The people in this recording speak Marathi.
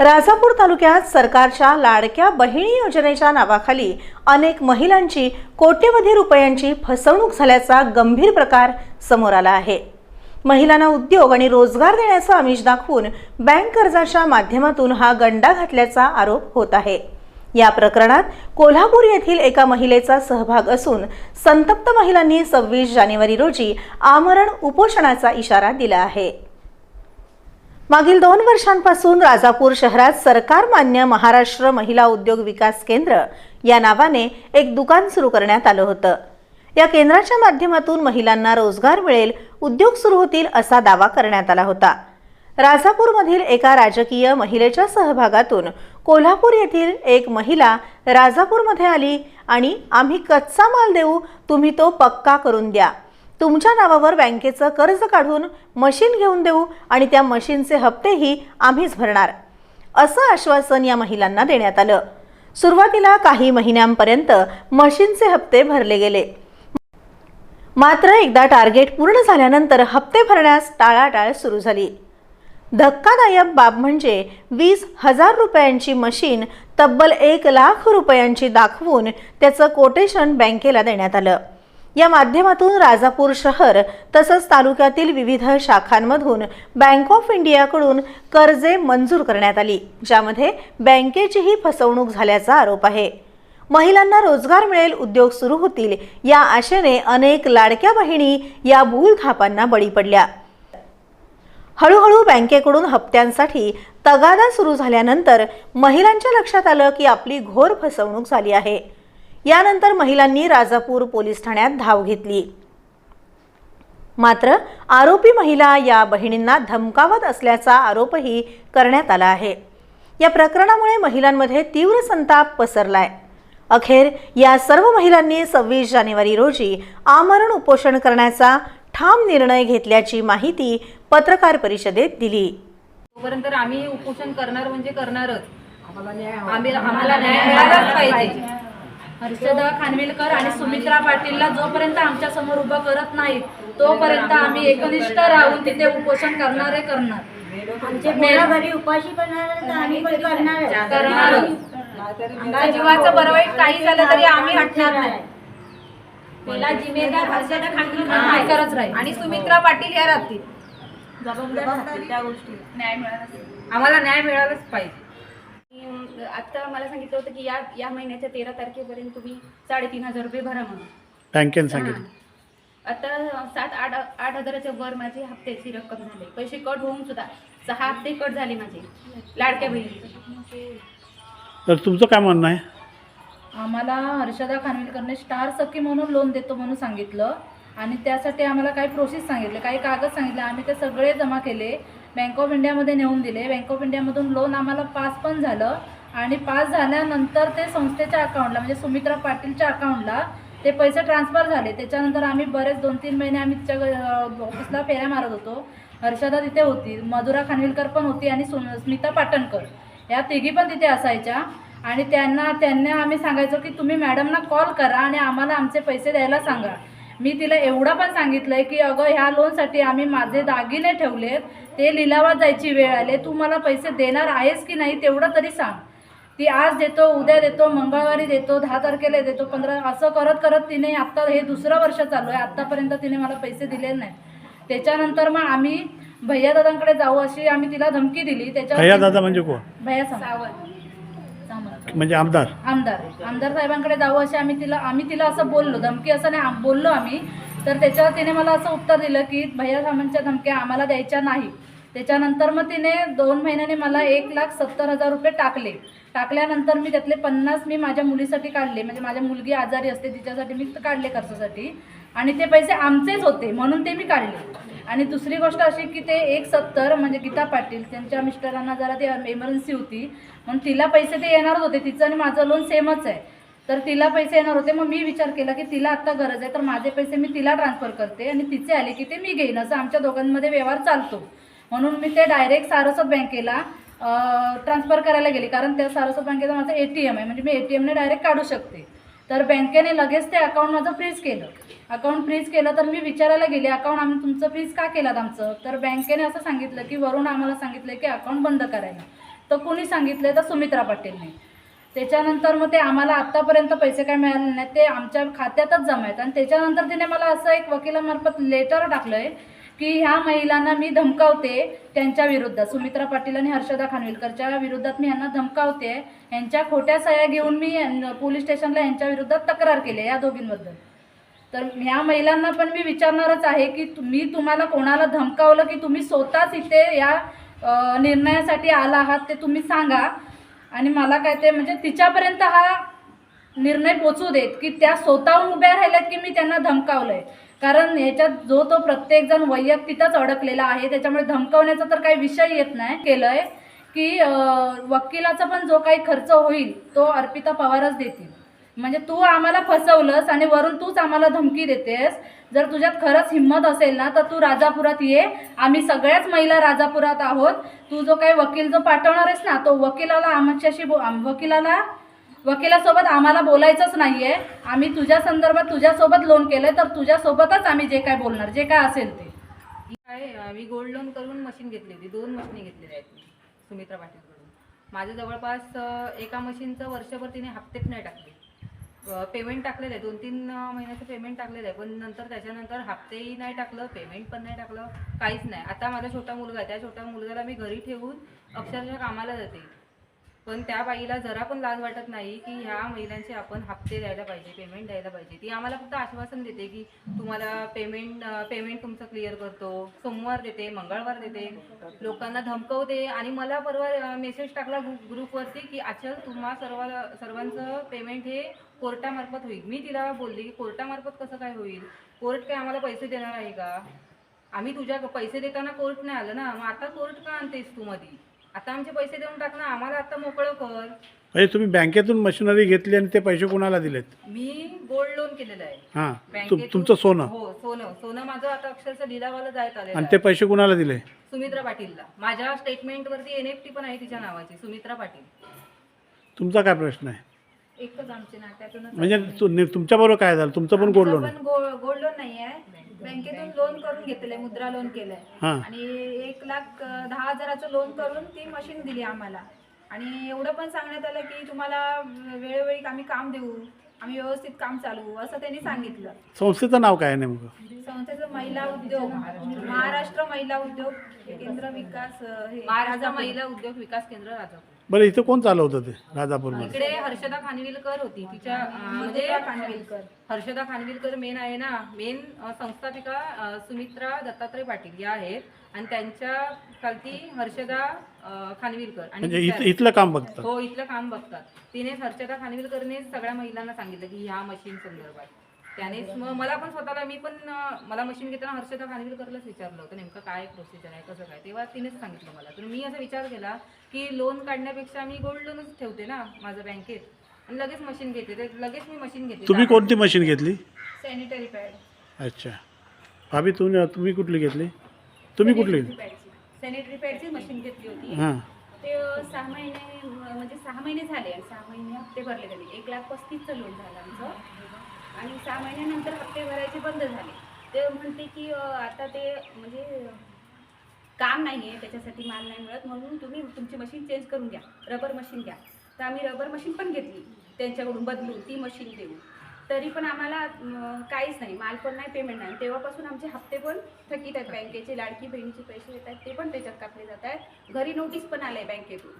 राजापूर तालुक्यात सरकारच्या लाडक्या बहिणी योजनेच्या नावाखाली अनेक महिलांची कोट्यवधी रुपयांची फसवणूक झाल्याचा गंभीर प्रकार समोर आला आहे. महिलांना उद्योग आणि रोजगार देण्याचं आमिष दाखवून बँक कर्जाच्या माध्यमातून हा गंडा घातल्याचा आरोप होत आहे. या प्रकरणात कोल्हापूर येथील एका महिलेचा सहभाग असून संतप्त महिलांनी सव्वीस जानेवारी रोजी आमरण उपोषणाचा इशारा दिला आहे. मागील दोन वर्षांपासून राजापूर शहरात सरकार मान्य महाराष्ट्र महिला उद्योग विकास केंद्र या नावाने एक दुकान सुरू करण्यात आलं होतं. या केंद्राच्या माध्यमातून महिलांना रोजगार मिळेल उद्योग सुरू होतील असा दावा करण्यात आला होता. राजापूरमधील एका राजकीय महिलेच्या सहभागातून कोल्हापूर येथील एक महिला राजापूरमध्ये आली आणि आम्ही कच्चा माल देऊ तुम्ही तो पक्का करून द्या. तुमच्या नावावर बँकेचं कर्ज काढून मशीन घेऊन देऊ आणि त्या मशीनचे हप्तेही आम्हीच भरणार. असं आश्वासन या महिलांना देण्यात आलं. सुरुवातीला काही महिन्यांपर्यंत मशीनचे हप्ते भरले गेले. मात्र एकदा टार्गेट पूर्ण झाल्यानंतर हप्ते भरण्यास टाळाटाळ सुरू झाली. धक्कादायक बाब म्हणजे वीस हजार रुपयांची मशीन तब्बल एक लाख रुपयांची दाखवून त्याचं कोटेशन बँकेला देण्यात आलं. या माध्यमातून राजापूर शहर तसंच तालुक्यातील विविध शाखांमधून बँक ऑफ इंडियाकडून कर्जे मंजूर करण्यात आली ज्यामध्ये बँकेचीही फसवणूक झाल्याचा आरोप आहे. महिलांना रोजगार मिळेल उद्योग सुरू होतील या आशेने अनेक लाडक्या बहिणी या भूलथापांना बळी पडल्या. हळूहळू बँकेकडून हप्त्यांसाठी तगादा सुरू झाल्यानंतर महिलांच्या लक्षात आलं की आपली घोर फसवणूक झाली आहे. यानंतर महिलांनी राजापूर पोलीस ठाण्यात धाव घेतली. मात्र आरोपी महिला या बहिणींना धमकावत असल्याचा आरोपही करण्यात आला आहे. या प्रकरणामुळे महिलांमध्ये तीव्र संताप पसरलाय. अखेर या सर्व महिलांनी सव्वीस जानेवारी रोजी आमरण उपोषण करण्याचा ठाम निर्णय घेतल्याची माहिती पत्रकार परिषदेत दिली. तोपर्यंत आम्ही उपोषण करणार म्हणजे करणारच. आम्ही आम्हाला न्याय मिळालाच पाहिजे. हर्षदा खानविलकर आणि सुमित्रा पाटीलला जोपर्यंत आमच्यासमोर उभं करत नाहीत तोपर्यंत आम्ही एकनिष्ठ राहून तिथे उपोषण करणार आहे करणार. आमचे मुलं घरी उपाशी करणार जीवाचं बरं वाईट काही झालं तरी आम्ही हटणार नाही. तिला जिम्मेदार हर्षदा खानविलकर राहील. आणि सुमित्रा पाटील या राहतील. जबाबदार राहतील त्या गोष्टी न्याय मिळाला आम्हाला न्याय मिळालाच पाहिजे. आता मला सांगितलं होतं की या या महिन्याच्या तेरा तारखेपर्यंत तुम्ही साडेतीन हजार रुपये भरा म्हणून. बँकेने सांगितलं हां. आता सात आठ आठ हजाराच्या वर माझी हप्त्याची रक्कम झाली. पैसे कट होऊन सुद्धा सहा हप्ते कट झाले माझे लाडक्या बहिणीचे. तर तुमचं काय म्हणणं आहे? आम्हाला हर्षदा खानविलकरने स्टार सखी म्हणून लोन देतो म्हणून सांगितलं. आणि त्यासाठी आम्हाला काही प्रोसेस सांगितले काही कागद सांगितले. आम्ही ते सगळे जमा केले. बँक ऑफ इंडियामध्ये नेऊन दिले. बँक ऑफ इंडियामधून लोन आम्हाला पास पण झालं. आणि पास झाल्यानंतर ते संस्थेच्या अकाउंटला म्हणजे सुमित्रा पाटीलच्या अकाउंटला ते पैसे ट्रान्सफर झाले. त्याच्यानंतर आम्ही बरेच दोन तीन महिने आम्ही तिच्या ऑफिसला फेऱ्या मारत होतो. हर्षदा तिथे होती मधुरा खानविलकर पण होती आणि सु स्मिता पाटणकर. या तिघी पण तिथे असायच्या. आणि त्यांना त्यांना आम्ही सांगायचो की तुम्ही मॅडमना कॉल करा आणि आम्हाला आमचे पैसे द्यायला सांगा. मी तिला एवढं पण सांगितलं आहे की अगं ह्या लोनसाठी आम्ही माझे दागिने ठेवलेत. ते लिलावात जायची वेळ आले तू मला पैसे देणार आहेस की नाही तेवढं तरी सांग. ती आज देतो उद्या देतो मंगळवारी देतो दहा तारखेला देतो पंधरा असं करत करत तिने आत्ता हे दुसरं वर्ष चालू आहे. आत्तापर्यंत तिने मला पैसे दिलेले नाही. त्याच्यानंतर मग आम्ही भैया दादांकडे जाऊ अशी आम्ही तिला धमकी दिली. भैया दादा म्हणजे कोण? भैया सावंत. म्हणजे आमदार. आमदार. आमदार साहेबांकडे जाऊ असे आम्ही तिला आम्ही तिला असं बोललो. धमकी असं नाही बोललो आम्ही. तर त्याच्यावर तिने मला असं उत्तर दिलं की भैया सामंतच्या धमक्या आम्हाला द्यायच्या नाही. त्याच्यानंतर मग तिने दोन महिन्याने मला एक लाख सत्तर हजार रुपये टाकले. टाकल्यानंतर मी त्यातले पन्नास मी माझ्या मुलीसाठी काढले. म्हणजे माझ्या मुलगी आजारी असते तिच्यासाठी मी काढले खर्चासाठी आणि ते पैसे आमचेच होते म्हणून ते मी काढले. आणि दुसरी गोष्ट अशी की ते एक सत्तर म्हणजे गीता पाटील त्यांच्या मिस्टरांना जरा ते इमर्जन्सी होती. म्हणून तिला पैसे ते येणारच होते. तिचं आणि माझं लोन सेमच आहे. तर तिला पैसे येणार होते. मग मी विचार केला की तिला आत्ता गरज आहे तर माझे पैसे मी तिला ट्रान्सफर करते आणि तिचे आले की ते मी घेईन. असं आमच्या दोघांमध्ये व्यवहार चालतो. म्हणून मी ते डायरेक्ट सारस्वत बँकेला ट्रान्सफर करायला गेली. कारण त्या सारस्वत बँकेचा माझं ए टी एम आहे. म्हणजे मी ए टी एमने डायरेक्ट काढू शकते. तर बँकेने लगेच ते अकाउंट माझं फ्रीज केलं. अकाउंट फ्रीज केलं तर मी विचारायला गेले अकाउंट आम्ही तुमचं फ्रीज का केलं आमचं? तर बँकेने असं सांगितलं की वरून आम्हाला सांगितलं की अकाउंट बंद करायला. तर कोणी सांगितलं तर सुमित्रा पाटीलने. त्याच्यानंतर मग ते आम्हाला आत्तापर्यंत पैसे काय मिळाले नाहीत. ते आमच्या खात्यातच जमा आहेत. आणि त्याच्यानंतर तिने मला असं एक वकिलामार्फत लेटर टाकलं आहे की ह्या महिलांना मी धमकावते त्यांच्या विरुद्ध. सुमित्रा पाटील आणि हर्षदा खानविलकरच्या विरुद्धात मी यांना धमकावते. यांच्या खोट्या सह्या घेऊन मी पोलीस स्टेशनला यांच्या विरुद्धात तक्रार केली या दोघींबद्दल. तर ह्या महिलांना पण मी विचारणारच आहे की मी तुम्हाला कोणाला धमकावलं की तुम्ही स्वतःच इथे या निर्णयासाठी आला आहात ते तुम्ही सांगा. आणि मला काय ते म्हणजे तिच्यापर्यंत हा निर्णय पोचू देत की त्या स्वतःहून उभ्या राहिल्यात की मी त्यांना धमकावलंय. कारण ह्याच्यात जो तो प्रत्येकजण वैयक्तिकच अडकलेला आहे त्याच्यामुळे धमकावण्याचा तर काही विषय येत नाही. केलंय की वकिलाचा पण जो काही खर्च होईल तो अर्पिता पवारच देतील. म्हणजे तू आम्हाला फसवलंस आणि वरून तूच आम्हाला धमकी देतेस. जर तुझ्यात खरंच हिंमत असेल ना तर तू राजापुरात ये. आम्ही सगळ्याच महिला राजापुरात आहोत. तू जो काही वकील जो पाठवणार आहेस ना तो वकिलाला आमच्याशी बो वकिलाला वकिलासोबत आम्हाला बोलायचंच नाहीये. आम्ही तुझ्या संदर्भात तुझ्यासोबत लोन केलंय तर तुझ्यासोबतच आम्ही जे काय बोलणार जे काय असेल ते. काय मी गोल्ड लोन करून मशीन घेतली होती दोन मशीनी घेतलेल्या आहेत मी सुमित्रा पाटीलकडून. माझं जवळपास एका मशीनचं वर्षभर तिने हप्तेच नाही टाकले. पेमेंट टाकलेलं आहे दोन तीन महिन्याचं पेमेंट टाकलेलं आहे पण नंतर त्याच्यानंतर हप्तेही नाही टाकलं पेमेंट पण नाही टाकलं काहीच नाही. आता माझा छोटा मुलगा आहे त्या छोट्या मुलगाला मी घरी ठेवून अक्षरशः कामाला जाते. पण त्या बाईला जरा पण लाज वाटत नाही की ह्या महिलांचे आपण हप्ते द्यायला पाहिजे पेमेंट द्यायला पाहिजे. ती आम्हाला फक्त आश्वासन देते की तुम्हाला पेमेंट पेमेंट तुमचं क्लिअर करतो सोमवार देते मंगळवार देते. लोकांना धमकवते आणि मला परवा मेसेज टाकला ग्रुपवरती की अचल तुम्हा सर्व सर्वांचं पेमेंट हे कोर्टामार्फत होईल. मी तिला बोलली की कोर्टामार्फत कसं काय होईल? कोर्ट काय आम्हाला पैसे देणार आहे का? आम्ही तुझ्या पैसे देताना कोर्ट नाही आलं ना. मग आता कोर्ट का आणतेस तू मधी? आता आमचे पैसे देऊन टाक ना आम्हाला आता मोकळं कर. म्हणजे तुम्ही बँकेतून मशिनरी घेतली आणि ते पैसे कोणाला दिलेत? मी गोल्ड लोन केलेलं आहे. हां तुम बँकेतून- तुमचं सोनं. हो सोनं. सोनं माझं आता अक्षरशः लिलावाला जायत आलेलं आणि आहे. ते पैसे कोणाला दिले? सुमित्रा पाटीलला. माझ्या स्टेटमेंटवरती एन एफ टी पण आहे तिच्या नावाची सुमित्रा पाटील. तुमचा काय प्रश्न आहे? एकच आमचे नात्यातूनच म्हणजे तु- नि- तुमच्याबरोबर काय झालं? तुमचं पण गोल्ड लोन पण गोल्ड लोन नाही आहे बँकेतून लोन करून घेतलंय मुद्रा लोन केलंय. हां. आणि एक लाख अं, दहा हजाराचं लोन करून ती मशीन दिली आम्हाला. आणि एवढं पण सांगण्यात आलं की तुम्हाला वेळोवेळी आम्ही काम देऊ आम्ही व्यवस्थित काम चालवू असं त्यांनी सांगितलं. संस्थेचं नाव काय आहे नेमकं? संस्थेचं महिला उद्योग महाराष्ट्र महिला उद्योग केंद्र विकास अं, हे महाराष्ट्र राजापूर. महिला उद्योग विकास केंद्र राजापूर. बरं इथं कोण चालवतं ते राजापूरमध्ये? इकडे हर्षदा खानविलकर होती तिच्या अं, म्हणजे खानविलकर. हर्षदा खानविलकर मेन आहे ना. मेन संस्थापिका अं, सुमित्रा दत्तात्रय पाटील या आहेत. आणि त्यांच्या खालती हर्षदा अं, खानविलकर आणि म्हणजे इथं इथलं काम बघतं हो इथलं काम बघतात. तिने हर्षदा खानविलकरने सगळ्या महिलांना सांगितलं की ह्या मशीन संदर्भात. त्यानेच मग मला पण स्वतःला मी पण मला मशीन घेताना हर्षदा खानविलकरलाच विचारलं होतं नेमकं काय प्रोसिजर आहे कसं काय? तेव्हा तिनेच सांगितलं मला. तर मी असा विचार केला की लोन काढण्यापेक्षा मी गोल्ड लोनच ठेवते ना माझं बँकेत. आणि लगेच मशीन घेते. ते लगेच मी मशीन घेते. तुम्ही कोणती मशीन घेतली? सॅनिटरी पॅड अच्छा. भाभी तुम्ही तुम्ही कुठली घेतली? तुम्ही कुठली? सॅनिटरी पॅडची मशीन घेतली होती. हां. ते सहा महिने म्हणजे सहा महिने झाले आणि सहा महिने हप्ते भरले त्यांनी. एक लाख पस्तीसचं लोन झालं आमचं. आणि सहा महिन्यानंतर हप्ते भरायचे बंद झाले. ते म्हणते की आता ते म्हणजे काम नाही आहे त्याच्यासाठी माल नाही मिळत म्हणून तुम्ही तुमची मशीन चेंज करून घ्या. रबर मशीन घ्या. तर आम्ही रबर मशीन पण घेतली. त्यांच्याकडून बदलून ती मशीन देऊ तरी पण आम्हाला काहीच नाही. माल पण नाही पेमेंट नाही. तेव्हापासून आमचे हप्ते पण थकीत आहेत. बँकेचे लाडकी बहिणीचे पैसे येत आहेत ते पण त्याच्यात कापले जात आहेत घरी नोटीस पण आलं आहे बँकेतून.